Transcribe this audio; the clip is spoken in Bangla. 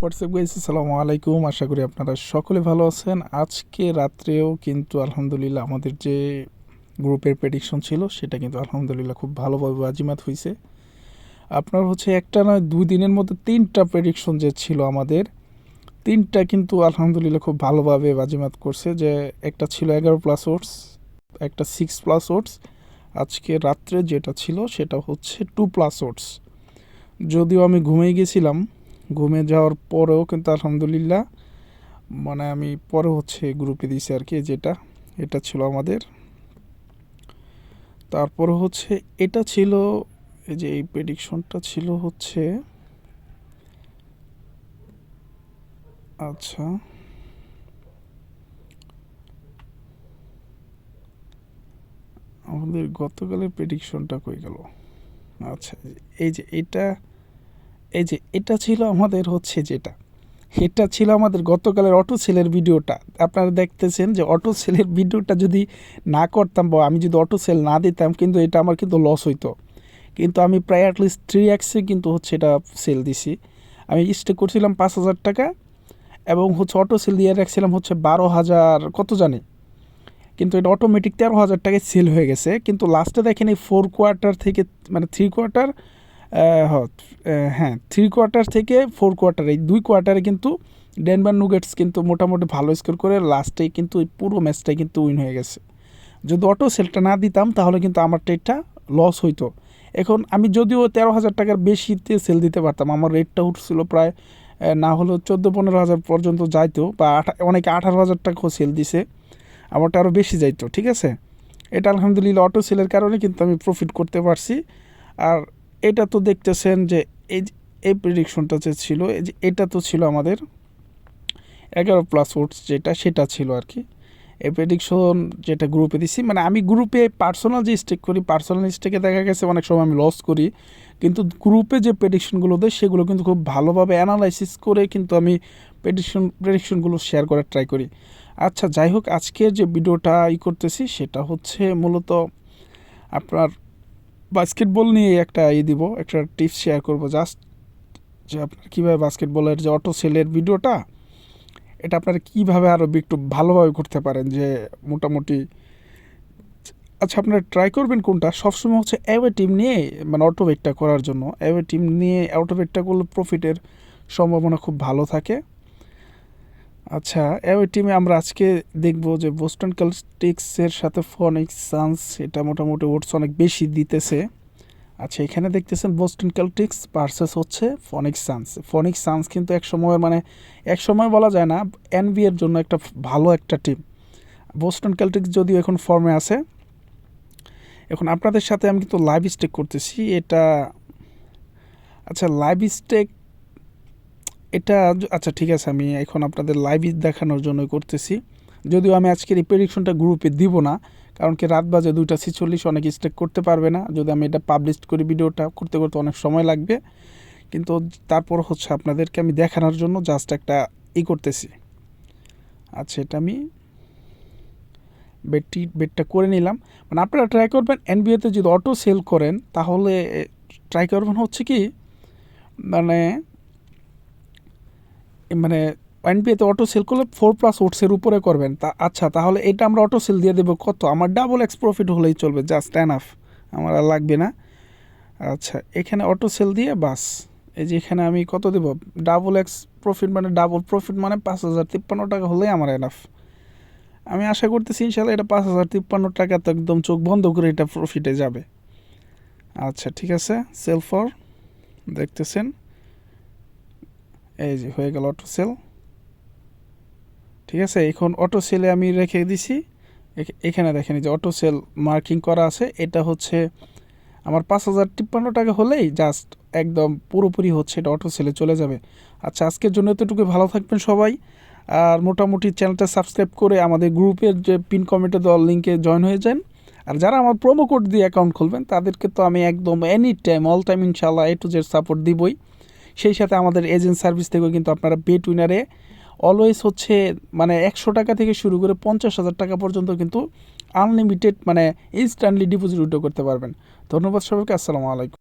হোয়াটসঅ্যাপ গাইস, আসসালামু আলাইকুম। আশা করি আপনারা সকলে ভালো আছেন। আজকে রাত্রেও কিন্তু আলহামদুলিল্লাহ আমাদের যে গ্রুপের প্রেডিকশন ছিল, সেটা কিন্তু আলহামদুলিল্লাহ খুব ভালোভাবে বাজিমাত হয়েছে আপনার হচ্ছে একটা নয়, দুই দিনের মধ্যে তিনটা প্রেডিকশন যে ছিল আমাদের, তিনটা কিন্তু আলহামদুলিল্লাহ খুব ভালোভাবে বাজিমাত করছে যে একটা ছিল এগারো প্লাস ওটস একটা সিক্স প্লাস ওটস আজকে রাত্রে যেটা ছিল, সেটা হচ্ছে টু প্লাস ওটস যদিও আমি ঘুমিয়ে গেছিলাম ঘুমে যাওয়ার পরেও কিন্তু আলহামদুলিল্লাহ মানে আমি পরে হচ্ছে গ্রুপে দিয়েছি আর কি যেটা, এটা ছিল আমাদের। তারপরে হচ্ছে এটা ছিল, এই যে এই প্রেডিকশনটা ছিল হচ্ছে আচ্ছা আমাদের গতকালের প্রেডিকশনটা কই গেল? আচ্ছা এই যে এটা এই যে এটা ছিল আমাদের হচ্ছে যেটা। এটা ছিল আমাদের গতকালের অটো সেলের ভিডিওটা। আপনারা দেখতেছেন যে অটো সেলের ভিডিওটা যদি না করতাম বা আমি যদি অটো সেল না দিতাম, কিন্তু এটা আমার কিন্তু লস হইতো। কিন্তু আমি প্রায় অ্যাটলিস্ট থ্রি অ্যাক্সে কিন্তু হচ্ছে এটা সেল দিছি। আমি স্টে করছিলাম পাঁচ হাজার টাকা এবং হচ্ছে অটো সেল দিয়ে রাখছিলাম হচ্ছে বারো হাজার, কত জানি? কিন্তু এটা অটোমেটিক তেরো হাজার টাকায় সেল হয়ে গেছে। কিন্তু লাস্টে দেখেন এই ফোর কোয়ার্টার থেকে মানে থ্রি কোয়ার্টার হ্যাঁ থ্রি কোয়ার্টার থেকে ফোর কোয়ার্টার এই দুই কোয়ার্টারে কিন্তু ডেনভার নুগেটস কিন্তু মোটামুটি ভালো স্কোর করে লাস্টে কিন্তু ওই পুরো ম্যাচটাই কিন্তু উইন হয়ে গেছে। যদি অটো সেলটা না দিতাম, তাহলে কিন্তু আমার ট্রেডটা লস হইতো। এখন আমি যদিও তেরো হাজার টাকার বেশিতে সেল দিতে পারতাম, আমার রেটটা উঠছিল প্রায় না হলেও চোদ্দ পনেরো হাজার পর্যন্ত যাইতো, বা অনেকে আঠারো হাজার টাকাও সেল দিছে, আমারটা আরও বেশি যাইতো, ঠিক আছে? এটা আলহামদুলিল্লাহ অটো সেলের কারণে কিন্তু আমি প্রফিট করতে পারছি, আর এটা তো দেখতেছেন যে এই এই প্রেডিকশনটা যে ছিল, এই যে এটা তো ছিল আমাদের এগারো প্লাস ওটস যেটা, সেটা ছিল আর কি এই প্রেডিকশন যেটা গ্রুপে দিছি মানে আমি গ্রুপে পার্সোনাল যে স্টেক করি পার্সোনাল স্টেকে দেখা গেছে অনেক সময় আমি লস করি, কিন্তু গ্রুপে যে প্রেডিকশনগুলো দেয়, সেগুলো কিন্তু খুব ভালোভাবে অ্যানালাইসিস করে কিন্তু আমি প্রেডিকশন প্রেডিকশনগুলো শেয়ার করার ট্রাই করি। আচ্ছা যাই হোক, আজকের যে ভিডিওটা ই করতেছি, সেটা হচ্ছে মূলত আপনার বাস্কেটবল নিয়ে একটা ই দিব, একটা টিপস শেয়ার করব। জাস্ট যে আপনার কীভাবে বাস্কেটবলের যে অটো সেলের ভিডিওটা এটা আপনারা কীভাবে আরও একটু ভালোভাবে করতে পারেন, যে মোটামুটি আচ্ছা আপনারা ট্রাই করবেন কোনটা? সবসময় হচ্ছে অ্যাওয়ে টিম নিয়ে মানে অটোবেটটা করার জন্য। অ্যাওয়ে টিম নিয়ে অটোবেটটা করলে প্রফিটের সম্ভাবনা খুব ভালো থাকে। আচ্ছা অ্যাওয়ে টিমে আমরা আজকে দেখব যে বোস্টন ক্যালস্টিক্সের সাথে ফনিক্স সান্স এটা মোটামুটি ওটস অনেক বেশি দিতেছে। আচ্ছা এখানে দেখতেছেন বোস্টন ক্যালটিক্স ভার্সেস হচ্ছে ফনিক্স সান্স ফনিক্স সান্স কিন্তু এক সময় মানে এক সময় বলা যায় না এনবি এর জন্য একটা ভালো একটা টিম বোস্টন ক্যালটিক্স যদিও এখন ফর্মে আছে, এখন আপনাদের সাথে আমি কিন্তু লাইভ স্টেক করতেছি। এটা আচ্ছা লাইভ স্টেক এটা আচ্ছা ঠিক আছে, আমি এখন আপনাদের লাইভ দেখানোর জন্য করতেছি। যদিও আমি আজকের এই প্রেডিকশনটা গ্রুপে দিব না, কারণ কি রাত বাজে দুইটা ছিচল্লিশ, অনেক স্টেক করতে পারবে না। যদি আমি এটা পাবলিশ করি ভিডিওটা করতে করতে অনেক সময় লাগবে। কিন্তু তারপর হচ্ছে আপনাদেরকে আমি দেখানোর জন্য জাস্ট একটা ই করতেছি। আচ্ছা এটা আমি বেডটি বেডটা করে নিলাম। মানে আপনারা ট্রাই করবেন এনবিএতে যদি অটো সেল করেন, তাহলে ট্রাই করবেন হচ্ছে কি মানে মানে এনপিএতে অটো সেল করলে ফোর প্লাস ওটসের উপরে করবেন। তা আচ্ছা তাহলে এটা আমরা অটো সেল দিয়ে দেবো কত? আমার ডাবল এক্স প্রফিট হলেই চলবে জাস্ট অ্যানাফ আমার আর লাগবে না। আচ্ছা এখানে অটো সেল দিয়ে বাস। এই যে এখানে আমি কত দেবো? ডাবল এক্স প্রফিট মানে ডাবল প্রফিট মানে পাঁচ হাজার তিপ্পান্ন টাকা হলেই আমার এনাফ আমি আশা করতেছি ইনশাল্লাহ এটা পাঁচ হাজার তিপ্পান্ন টাকা তো একদম চোখ বন্ধ করে এটা প্রফিটে যাবে। আচ্ছা ঠিক আছে। সেল ফর দেখতেছেন। এই যে হয়ে গেল অটো সেল ঠিক আছে, এখন অটো সেলে আমি রেখে দিছি। এখানে দেখেন যে অটো সেল মার্কিং করা আছে। এটা হচ্ছে আমার পাঁচ হাজার তিপ্পান্ন টাকা হলেই জাস্ট একদম পুরোপুরি হচ্ছে এটা অটো সেলে চলে যাবে। আচ্ছা আজকের জন্য এতটুকু। ভালো থাকবেন সবাই। আর মোটামুটি চ্যানেলটা সাবস্ক্রাইব করে আমাদের গ্রুপের যে পিন কমেন্টে দেওয়ার লিঙ্কে জয়েন হয়ে যান। আর যারা আমার প্রোমো কোড দিয়ে অ্যাকাউন্ট খুলবেন, তাদেরকে তো আমি একদম এনি টাইম অল টাইম ইনশাল্লাহ এ টু জেড সাপোর্ট দিবই। সেই সাথে আমাদের এজেন্ট সার্ভিস থেকেও কিন্তু আপনারা বেট উইনারে অলওয়েজ হচ্ছে মানে একশো টাকা থেকে শুরু করে পঞ্চাশ হাজার টাকা পর্যন্ত কিন্তু আনলিমিটেড মানে ইনস্ট্যান্টলি ডিপোজিট উইড্রো করতে পারবেন। ধন্যবাদ সবাইকে, আসসালামু আলাইকুম।